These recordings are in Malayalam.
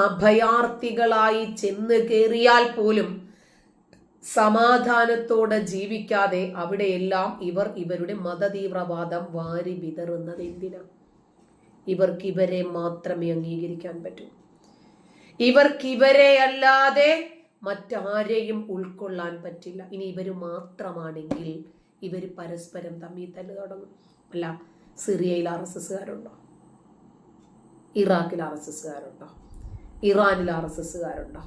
അഭയാർത്ഥികളായി ചെന്ന് കയറിയാൽ പോലും സമാധാനത്തോടെ ജീവിക്കാതെ അവിടെയെല്ലാം ഇവർ ഇവരുടെ മതതീവ്രവാദം വാരി വിതറുന്നത് എന്തിനാ? ഇവർക്ക് ഇവരെ മാത്രമേ അംഗീകരിക്കാൻ പറ്റൂ. ഇവർക്ക് ഇവരെ അല്ലാതെ മറ്റാരെയും ഉൾക്കൊള്ളാൻ പറ്റില്ല. ഇനി ഇവർ മാത്രമാണെങ്കിൽ ഇവർ പരസ്പരം തമ്മിൽ തല്ല് തുടങ്ങും. അല്ല സിറിയയിൽ ആർ എസ് എസ്സുകാരുണ്ടോ? ഇറാഖിൽ ആർ എസ് എസ്സുകാരുണ്ടോ? ഇറാനിൽ ആർ എസ് എസ്സുകാരുണ്ടോ?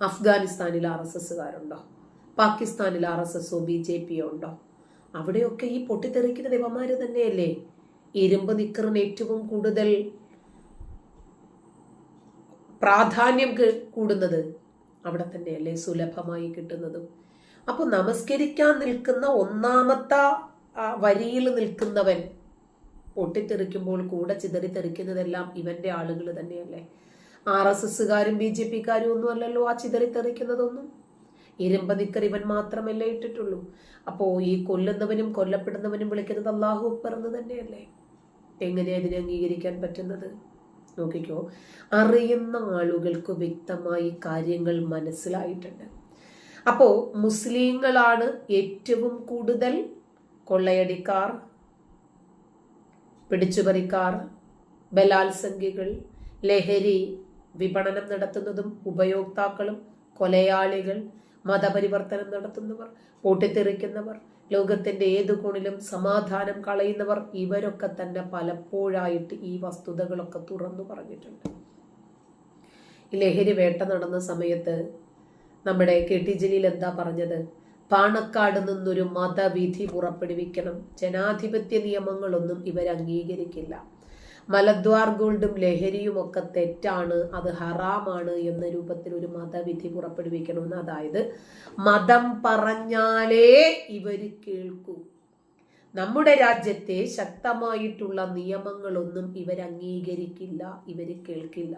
അഫ്ഗാനിസ്ഥാനിൽ ആർ എസ് എസ്സുകാരുണ്ടോ? പാകിസ്ഥാനിൽ ആർ എസ് എസ്സോ ബി ജെ പിയോ ഉണ്ടോ? അവിടെയൊക്കെ ഈ പൊട്ടിത്തെറിക്കുന്ന ദൈവമാർ തന്നെയല്ലേ? ഇരുമ്പ് നിക്കറിന് ഏറ്റവും കൂടുതൽ പ്രാധാന്യം കൂടുന്നത് അവിടെ തന്നെയല്ലേ? സുലഭമായി കിട്ടുന്നതും. അപ്പോൾ നമസ്കരിക്കാൻ നിൽക്കുന്ന ഒന്നാമത്തെ വരിയിൽ നിൽക്കുന്നവൻ പൊട്ടിത്തെറിക്കുമ്പോൾ കൂടെ ചിതറിത്തെറിക്കുന്നതെല്ലാം ഇവന്റെ ആളുകൾ തന്നെയല്ലേ? ആർ എസ് എസ്സുകാരും ബി ജെ പിക്കാരും ഒന്നും അല്ലല്ലോ ആ ചിതറിത്തെറിക്കുന്നതൊന്നും. ഇവൻ മാത്രമല്ലേ ഇട്ടിട്ടുള്ളൂ. അപ്പോ ഈ കൊല്ലുന്നവനും കൊല്ലപ്പെടുന്നവനും വിളിക്കുന്നത് അള്ളാഹു പറഞ്ഞു തന്നെയല്ലേ? എങ്ങനെ ഇതിനെ അംഗീകരിക്കാൻ പറ്റുന്നത്? നോക്കിക്കോ. അറിയുന്ന ആളുകൾക്ക് വ്യക്തമായി കാര്യങ്ങൾ മനസ്സിലായിട്ടുണ്ട്. അപ്പോ മുസ്ലിങ്ങളാണ് ഏറ്റവും കൂടുതൽ കൊള്ളയടിക്കാർ പിടിച്ചുപറിക്കാർ ബലാത്സംഗികൾ ലഹരി വിപണനം നടത്തുന്നതും ഉപയോക്താക്കളും കൊലയാളികൾ മതപരിവർത്തനം നടത്തുന്നവർ പൊട്ടിത്തെറിക്കുന്നവർ ലോകത്തിന്റെ ഏതു കോണിലും സമാധാനം കളയുന്നവർ ഇവരൊക്കെ തന്നെ പലപ്പോഴായിട്ട് ഈ വസ്തുതകളൊക്കെ തുറന്നു പറഞ്ഞിട്ടുണ്ട്. ലഹരി വേട്ട നടന്ന സമയത്ത് നമ്മുടെ കെ ടി ജലീൽ എന്താ പറഞ്ഞത്? പാണക്കാട് നിന്നൊരു മതവിധി പുറപ്പെടുവിക്കണം. ജനാധിപത്യ നിയമങ്ങളൊന്നും ഇവർ അംഗീകരിക്കില്ല മലദ്വാർ ഗോൾഡും ലഹരിയും ഒക്കെ തെറ്റാണ് അത് ഹറാമാണ് എന്ന രൂപത്തിൽ ഒരു മതവിധി പുറപ്പെടുവിക്കണമെന്ന് അതായത് മതം പറഞ്ഞാലേ ഇവർ കേൾക്കൂ. നമ്മുടെ രാജ്യത്തെ ശക്തമായിട്ടുള്ള നിയമങ്ങളൊന്നും ഇവർ അംഗീകരിക്കില്ല ഇവർ കേൾക്കില്ല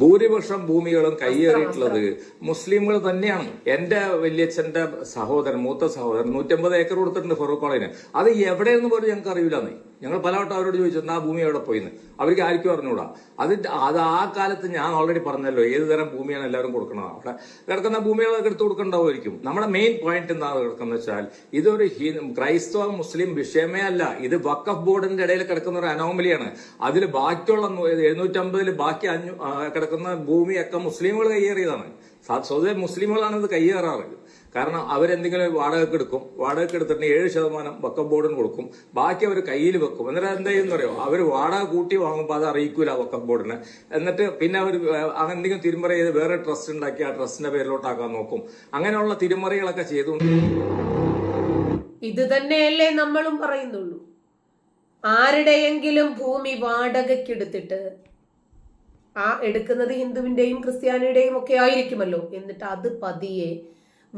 ഭൂരിപക്ഷം ഭൂമികളും കൈയേറിയിട്ടുള്ളത് മുസ്ലിമുകൾ തന്നെയാണ്. എന്റെ വല്യച്ഛന്റെ സഹോദരൻ മൂത്ത സഹോദരൻ നൂറ്റമ്പത് ഏക്കർ കൊടുത്തിട്ടുണ്ട് ഫറൂഖ് കോളേജിന്. അത് എവിടെയെന്ന് പോലും ഞങ്ങൾക്ക് അറിയില്ലെന്നേ ഞങ്ങൾ പലവട്ടം അവരോട് ചോദിച്ചു എന്നാ ഭൂമി എവിടെ പോയിന്ന്? അവർക്ക് ആർക്കും അറിഞ്ഞൂടാ. അത് അത് ആ കാലത്ത് ഞാൻ ഓൾറെഡി പറഞ്ഞല്ലോ ഏത് തരം ഭൂമിയാണ് എല്ലാവരും കൊടുക്കുന്നത് അവിടെ കിടക്കുന്ന ഭൂമികളൊക്കെ എടുത്ത് കൊടുക്കണ്ടാവുമായിരിക്കും. നമ്മുടെ മെയിൻ പോയിന്റ് എന്താണ് കിടക്കുന്നത് വെച്ചാൽ ഇതൊരു ക്രൈസ്തവ മുസ്ലിം വിഷയമേ അല്ല. ഇത് വക്കഫ് ബോർഡിന്റെ ഇടയിൽ കിടക്കുന്ന ഒരു അനോമലിയാണ് അതിൽ ബാക്കിയുള്ള എഴുന്നൂറ്റമ്പതിൽ ബാക്കി അഞ്ഞു കിടക്കുന്ന ഭൂമിയൊക്കെ മുസ്ലിമുകൾ കയ്യേറിയതാണ് സ്വതേ മുസ്ലിമുകളാണ് ഇത് കയ്യേറാറ് കാരണം അവരെന്തെങ്കിലും വാടകയ്ക്ക് എടുക്കും വാടകയ്ക്ക് എടുത്തിട്ട് ഏഴ് ശതമാനം വക്കം ബോർഡിന് കൊടുക്കും. ബാക്കി അവർ കയ്യിൽ വെക്കും. എന്നിട്ട് എന്താ ചെയ്യുന്ന അറിയോ? അവർ വാടക കൂട്ടി വാങ്ങുമ്പോൾ അത് അറിയിക്കൂല വക്കം ബോർഡിന്. എന്നിട്ട് പിന്നെ അവർ എന്തെങ്കിലും തിരുമറി ചെയ്ത് വേറെ ട്രസ്റ്റ് ഉണ്ടാക്കി ആ ട്രസ്റ്റിന്റെ പേരിലോട്ടാക്കാൻ നോക്കും. അങ്ങനെയുള്ള തിരുമറികളൊക്കെ ചെയ്തു ഇത് തന്നെയല്ലേ നമ്മളും പറയുന്നുള്ളൂ. ആരുടെയെങ്കിലും ഭൂമി വാടകയ്ക്കെടുത്തിട്ട് ആ എടുക്കുന്നത് ഹിന്ദുവിന്റെയും ക്രിസ്ത്യാനിയുടെയും ഒക്കെ ആയിരിക്കുമല്ലോ. എന്നിട്ട് അത് പതിയെ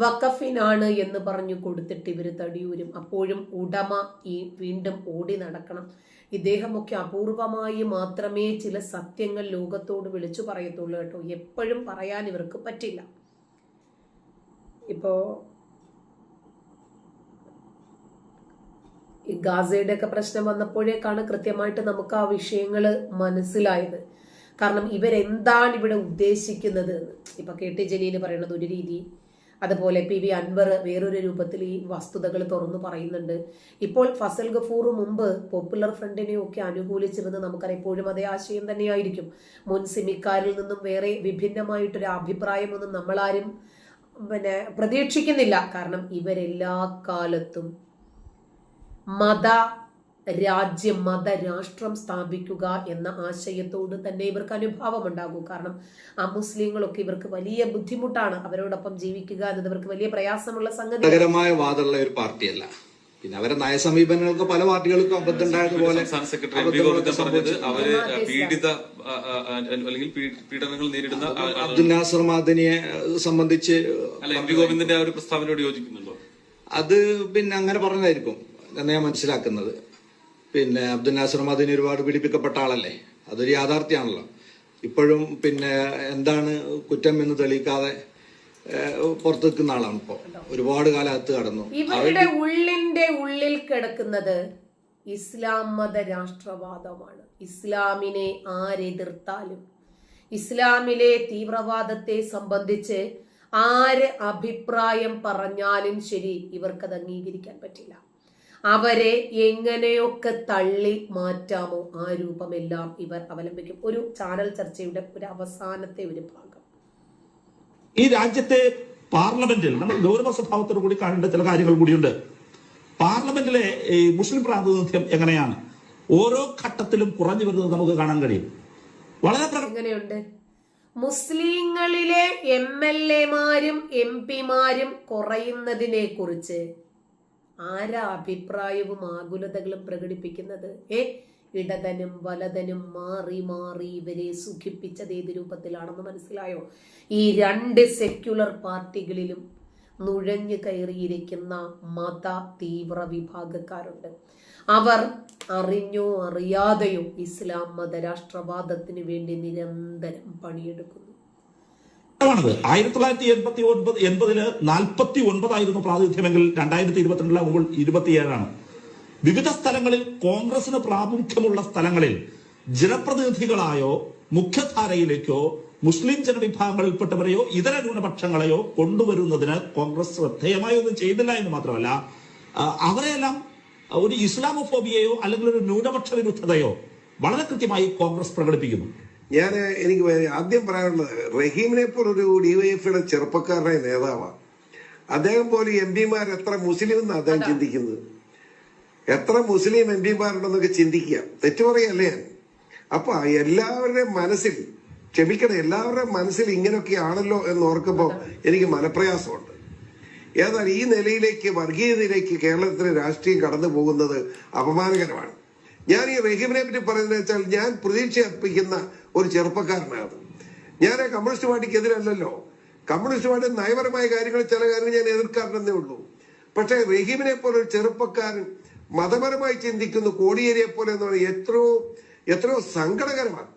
വഖഫിനാണ് എന്ന് പറഞ്ഞു കൊടുത്തിട്ട് ഇവർ തടിയൂരും. അപ്പോഴും ഉടമ ഈ വീണ്ടും ഓടി നടക്കണം. ഇദ്ദേഹമൊക്കെ അപൂർവമായി മാത്രമേ ചില സത്യങ്ങൾ ലോകത്തോട് വിളിച്ചു പറയത്തുള്ളൂ കേട്ടോ. എപ്പോഴും പറയാൻ ഇവർക്ക് പറ്റില്ല. ഇപ്പോ ഈ ഗാസയുടെ ഒക്കെ പ്രശ്നം വന്നപ്പോഴേക്കാണ് കൃത്യമായിട്ട് നമുക്ക് ആ വിഷയങ്ങൾ മനസ്സിലായത്. കാരണം ഇവരെന്താണ് ഇവിടെ ഉദ്ദേശിക്കുന്നത് ഇപ്പൊ കെ ടി ജലീൽ പറയുന്നത് ഒരു രീതി അതുപോലെ പി വി അൻവർ വേറൊരു രൂപത്തിൽ ഈ വസ്തുതകൾ തുറന്നു പറയുന്നുണ്ട്. ഇപ്പോൾ ഫസൽ ഗഫൂർ മുമ്പ് പോപ്പുലർ ഫ്രണ്ടിനെയൊക്കെ അനുകൂലിച്ചിരുന്ന് നമുക്കറിയാം എപ്പോഴും അതേ ആശയം തന്നെയായിരിക്കും. മുൻ സിമിക്കാരിൽ നിന്നും വേറെ വിഭിന്നമായിട്ടൊരു അഭിപ്രായമൊന്നും നമ്മളാരും പിന്നെ പ്രതീക്ഷിക്കുന്നില്ല. കാരണം ഇവരെല്ലാ കാലത്തും മത രാജ്യം മത രാഷ്ട്രം സ്ഥാപിക്കുക എന്ന ആശയത്തോട് തന്നെ ഇവർക്ക് അനുഭാവം ഉണ്ടാകും കാരണം ആ മുസ്ലിങ്ങളൊക്കെ ഇവർക്ക് വലിയ ബുദ്ധിമുട്ടാണ് അവരോടൊപ്പം ജീവിക്കുക എന്നത് ഇവർക്ക് വലിയ പ്രയാസമുള്ള സംഗതി. നഗരമായ വാദമുള്ള ഒരു പാർട്ടിയല്ല. പിന്നെ അവരെ നയസമീപനങ്ങൾക്ക് പല പാർട്ടികൾക്കും സംസ്ഥാന സെക്രട്ടറി പറഞ്ഞത് അവർ പീഡിത ആ, അല്ലെങ്കിൽ പീഡനങ്ങൾ നേരിടുന്ന അബ്ദുൽ നാസർ മാദനിയെ സംബന്ധിച്ച് അല്ല എം പി ഗോവിന്ദന്റെ ആ ഒരു പ്രസ്താവനയോട് യോജിക്കുന്നുണ്ടോ? അത് പിന്നെ അങ്ങനെ പറഞ്ഞതായിരിക്കും. എന്ന് ഞാൻ മനസ്സിലാക്കുന്നത്. പിന്നെ അബ്ദുൽ നാസർ മദീനി ഒരുപാട് പീഡിപ്പിക്കപ്പെട്ട ആളല്ലേ? അതൊരു യാഥാർത്ഥ്യമാണല്ലോ ഇപ്പോഴും പിന്നെ എന്താണ് കുറ്റം എന്ന് തെളിയിക്കാതെ പുറത്തു നിൽക്കുന്ന ആളാണ് ഇപ്പോ. ഒരുപാട് കാലത്ത് കടന്നു. ഇവരുടെ ഉള്ളിന്റെ ഉള്ളിൽ കിടക്കുന്നത് ഇസ്ലാം മത രാഷ്ട്രവാദമാണ്. ഇസ്ലാമിനെ ആരെതിർത്താലും ഇസ്ലാമിലെ തീവ്രവാദത്തെ സംബന്ധിച്ച് ആര് അഭിപ്രായം പറഞ്ഞാലും ശരി ഇവർക്കത് അംഗീകരിക്കാൻ പറ്റില്ല. അവരെ എങ്ങനെയൊക്കെ തള്ളി മാറ്റാമോ ആ രൂപമെല്ലാം ഇവർ അവലംബിക്കും. ഒരു ചാനൽ ചർച്ചയുടെ ഒരു അവസാനത്തെ ഒരു ഭാഗം. ഈ രാജ്യത്തെ പാർലമെന്റിൽ നമ്മൾ ഗൗരവ സ്വഭാവത്തോടു കൂടി കാണേണ്ട ചില കാര്യങ്ങൾ കൂടിയുണ്ട്. പാർലമെന്റിലെ ഈ മുസ്ലിം പ്രാതിനിധ്യം എങ്ങനെയാണ്? ഓരോ ഘട്ടത്തിലും കുറഞ്ഞു വരുന്നത് നമുക്ക് കാണാൻ കഴിയും. വളരെ എങ്ങനെയുണ്ട്? മുസ്ലിങ്ങളിലെ എം എൽ എമാരും എം പിമാരും കുറയുന്നതിനെ കുറിച്ച് ആരാ അഭിപ്രായവും ആകുലതകളും പ്രകടിപ്പിക്കുന്നത്? ഏ ഇടതനും വലതനും മാറി മാറി ഇവരെ സുഖിപ്പിച്ചത് ഏത് രൂപത്തിലാണെന്ന് മനസ്സിലായോ? ഈ രണ്ട് സെക്യുലർ പാർട്ടികളിലും നുഴഞ്ഞു കയറിയിരിക്കുന്ന മത തീവ്ര വിഭാഗക്കാരുണ്ട്. അവർ അറിഞ്ഞോ അറിയാതെയോ ഇസ്ലാം മതരാഷ്ട്രവാദത്തിന് വേണ്ടി നിരന്തരം പണിയെടുക്കുന്നു. ാണത് ആയിരത്തി തൊള്ളായിരത്തി എൺപത്തി ഒൻപത് എൺപതിൽ നാൽപ്പത്തി ഒൻപതായിരുന്നു പ്രാതിനിധ്യമെങ്കിൽ രണ്ടായിരത്തി ഇരുപത്തിരണ്ടിലെ മുകൾ ഇരുപത്തിയേഴാണ്. വിവിധ സ്ഥലങ്ങളിൽ കോൺഗ്രസിന് പ്രാമുഖ്യമുള്ള സ്ഥലങ്ങളിൽ ജനപ്രതിനിധികളായോ മുഖ്യധാരയിലേക്കോ മുസ്ലിം ജനവിഭാഗങ്ങളിൽപ്പെട്ടവരെയോ ഇതര ന്യൂനപക്ഷങ്ങളെയോ കൊണ്ടുവരുന്നതിന് കോൺഗ്രസ് ശ്രദ്ധേയമായി ഒന്നും ചെയ്തില്ല എന്ന് മാത്രമല്ല അവരെല്ലാം ഒരു ഇസ്ലാമോഫോബിയയോ അല്ലെങ്കിൽ ഒരു ന്യൂനപക്ഷ വിരുദ്ധതയോ വളരെ കൃത്യമായി കോൺഗ്രസ് പ്രകടിപ്പിക്കുന്നു. ഞാൻ എനിക്ക് ആദ്യം പറയാനുള്ളത് റഹീമിനെ പോലൊരു ഡിവൈഎഫ്ഐയുടെ ചെറുപ്പക്കാരനായ നേതാവാണ് അദ്ദേഹം പോലും എം പിമാർ എത്ര മുസ്ലിം എന്ന് അദ്ദേഹം ചിന്തിക്കുന്നത്? എത്ര മുസ്ലിം എം പിമാരുണ്ടെന്നൊക്കെ ചിന്തിക്കുക. തെറ്റു പറയല്ലേ ഞാൻ? അപ്പൊ എല്ലാവരുടെയും മനസ്സിൽ ക്ഷമിക്കണം എല്ലാവരുടെയും മനസ്സിൽ ഇങ്ങനെയൊക്കെ ആണല്ലോ എന്ന് ഓർക്കുമ്പോൾ എനിക്ക് മനപ്രയാസമുണ്ട്. ഏതായാലും ഈ നിലയിലേക്ക് വർഗീയതയിലേക്ക് കേരളത്തിലെ രാഷ്ട്രീയം കടന്നു പോകുന്നത് അപമാനകരമാണ്. ഞാൻ ഈ റഹീമിനെ പറ്റി പറയുന്നത് വെച്ചാൽ ഞാൻ പ്രതീക്ഷ അർപ്പിക്കുന്ന ഒരു ചെറുപ്പക്കാരനാണ്. ഞാൻ കമ്മ്യൂണിസ്റ്റ് പാർട്ടിക്കെതിരല്ലല്ലോ കമ്മ്യൂണിസ്റ്റ് പാർട്ടി നയപരമായ കാര്യങ്ങൾ ചില കാര്യങ്ങൾ ഞാൻ എതിർക്കാറുണ്ടെന്നേ ഉള്ളൂ. പക്ഷേ റഹീമിനെ പോലെ ഒരു ചെറുപ്പക്കാരൻ മതപരമായി ചിന്തിക്കുന്ന കോടിയേരിയെ പോലെ എന്ന് പറയുന്നത് എത്രയോ എത്രയോ സങ്കടകരമാണ്.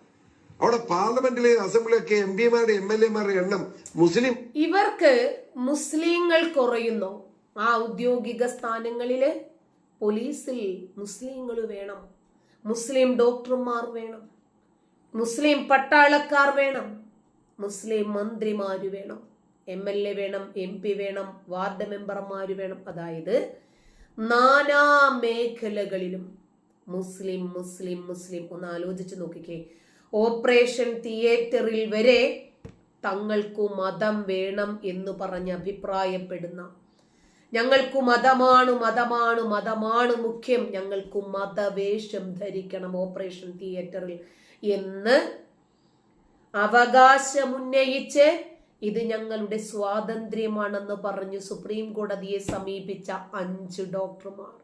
അവിടെ പാർലമെന്റിലെ അസംബ്ലിയൊക്കെ എം പിമാരുടെ എം എൽ എമാരുടെ എണ്ണം മുസ്ലിം ഇവർക്ക് മുസ്ലിങ്ങൾ കുറയുന്നു. ആ ഔദ്യോഗിക സ്ഥാനങ്ങളിൽ പോലീസിൽ മുസ്ലിങ്ങൾ വേണം. മുസ്ലിം ഡോക്ടർമാർ വേണം. മുസ്ലിം പട്ടാളക്കാർ വേണം. മുസ്ലിം മന്ത്രിമാര് വേണം. എം എൽ എ വേണം എം പി വേണം വാർഡ് മെമ്പർമാര് വേണം. അതായത് നാനാ മേഖലകളിലും മുസ്ലിം മുസ്ലിം മുസ്ലിം ഒന്ന് ആലോചിച്ച് നോക്കിക്കേ. ഓപ്പറേഷൻ തിയേറ്ററിൽ വരെ തങ്ങൾക്കു മതം വേണം എന്ന് പറഞ്ഞ് അഭിപ്രായപ്പെടുന്ന ഞങ്ങൾക്കു മതമാണ് മതമാണ് മതമാണ് മുഖ്യം. ഞങ്ങൾക്കു മതവേഷം ധരിക്കണം ഓപ്പറേഷൻ തിയേറ്ററിൽ എന്ന് അവകാശമുന്നയിച്ച് ഇത് ഞങ്ങളുടെ സ്വാതന്ത്ര്യമാണെന്ന് പറഞ്ഞു സുപ്രീം കോടതിയെ സമീപിച്ച അഞ്ച് ഡോക്ടർമാർ.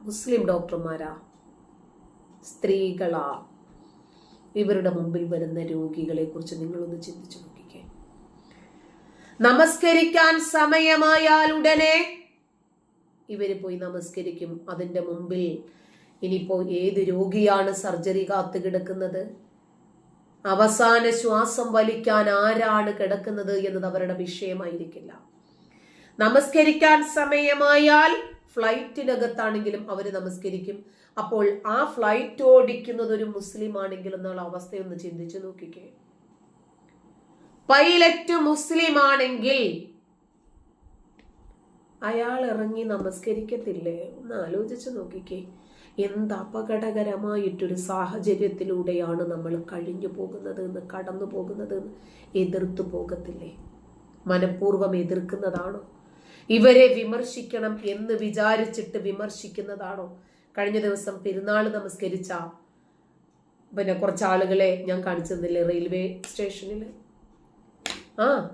മുസ്ലിം ഡോക്ടർമാരാ? സ്ത്രീകളാ. ഇവരുടെ മുമ്പിൽ വരുന്ന രോഗികളെ കുറിച്ച് നിങ്ങളൊന്ന് ചിന്തിച്ചു നമസ്കരിക്കാൻ സമയമായാൽ ഉടനെ ഇവർ പോയി നമസ്കരിക്കും. അതിന്റെ മുമ്പിൽ ഇനിയിപ്പോ ഏത് രോഗിയാണ് സർജറി കാത്തു കിടക്കുന്നത്? അവസാന ശ്വാസം വലിക്കാൻ ആരാണ് കിടക്കുന്നത് എന്നത് അവരുടെ വിഷയമായിരിക്കില്ല. നമസ്കരിക്കാൻ സമയമായാൽ ഫ്ലൈറ്റിനകത്താണെങ്കിലും അവർ നമസ്കരിക്കും. അപ്പോൾ ആ ഫ്ലൈറ്റ് ഓടിക്കുന്നത് ഒരു മുസ്ലിം ആണെങ്കിൽ എന്നുള്ള അവസ്ഥയൊന്ന് ചിന്തിച്ചു നോക്കിക്കേ. പൈലറ്റ് മുസ്ലിം ആണെങ്കിൽ അയാൾ ഇറങ്ങി നമസ്കരിക്കത്തില്ലേ? ഒന്ന് ആലോചിച്ചു നോക്കിക്കേ. എന്ത് അപകടകരമായിട്ടൊരു സാഹചര്യത്തിലൂടെയാണ് നമ്മൾ കഴിഞ്ഞു പോകുന്നത് എന്ന് കടന്നു പോകുന്നത് എന്ന് എതിർത്തു പോകത്തില്ലേ? മനഃപൂർവം എതിർക്കുന്നതാണോ? ഇവരെ വിമർശിക്കണം എന്ന് വിചാരിച്ചിട്ട് വിമർശിക്കുന്നതാണോ? കഴിഞ്ഞ ദിവസം പെരുന്നാൾ നമസ്കരിച്ച പിന്നെ കുറച്ച് ആളുകളെ ഞാൻ കാണിച്ചു തന്നില്ലേ റെയിൽവേ സ്റ്റേഷനിൽ ആ.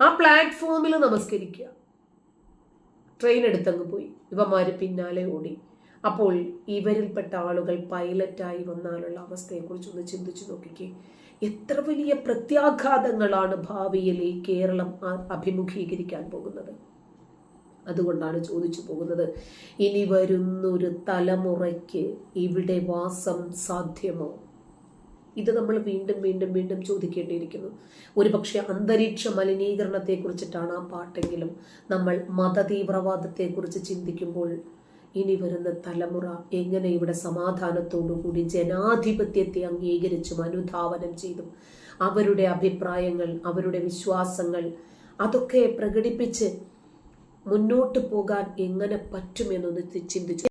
ആ പ്ലാറ്റ്ഫോമിൽ നമസ്കരിക്കുക ട്രെയിൻ എടുത്തങ്ങ് പോയി. ഇവന്മാർ പിന്നാലെ ഓടി. അപ്പോൾ ഇവരിൽപ്പെട്ട ആളുകൾ പൈലറ്റായി വന്നാലുള്ള അവസ്ഥയെക്കുറിച്ച് ഒന്ന് ചിന്തിച്ചു നോക്കിക്കേ. എത്ര വലിയ പ്രത്യാഘാതങ്ങളാണ് ഭാവിയിൽ ഈ കേരളം അഭിമുഖീകരിക്കാൻ പോകുന്നത്. അതുകൊണ്ടാണ് ചോദിച്ചു പോകുന്നത് ഇനി വരുന്നൊരു തലമുറയ്ക്ക് ഇവിടെ വാസം സാധ്യമോ? ഇത് നമ്മൾ വീണ്ടും വീണ്ടും വീണ്ടും ചോദിക്കേണ്ടിയിരിക്കുന്നു. ഒരുപക്ഷെ അന്തരീക്ഷ മലിനീകരണത്തെക്കുറിച്ചിട്ടാണ് ആ പാട്ടെങ്കിലും നമ്മൾ മതതീവ്രവാദത്തെക്കുറിച്ച് ചിന്തിക്കുമ്പോൾ ഇനി വരുന്ന തലമുറ എങ്ങനെ ഇവിടെ സമാധാനത്തോടുകൂടി ജനാധിപത്യത്തെ അംഗീകരിച്ചും അനുധാവനം ചെയ്തും അവരുടെ അഭിപ്രായങ്ങൾ അവരുടെ വിശ്വാസങ്ങൾ അതൊക്കെ പ്രകടിപ്പിച്ച് മുന്നോട്ട് പോകാൻ എങ്ങനെ പറ്റുമെന്നൊന്ന് ചിന്തിച്ചു.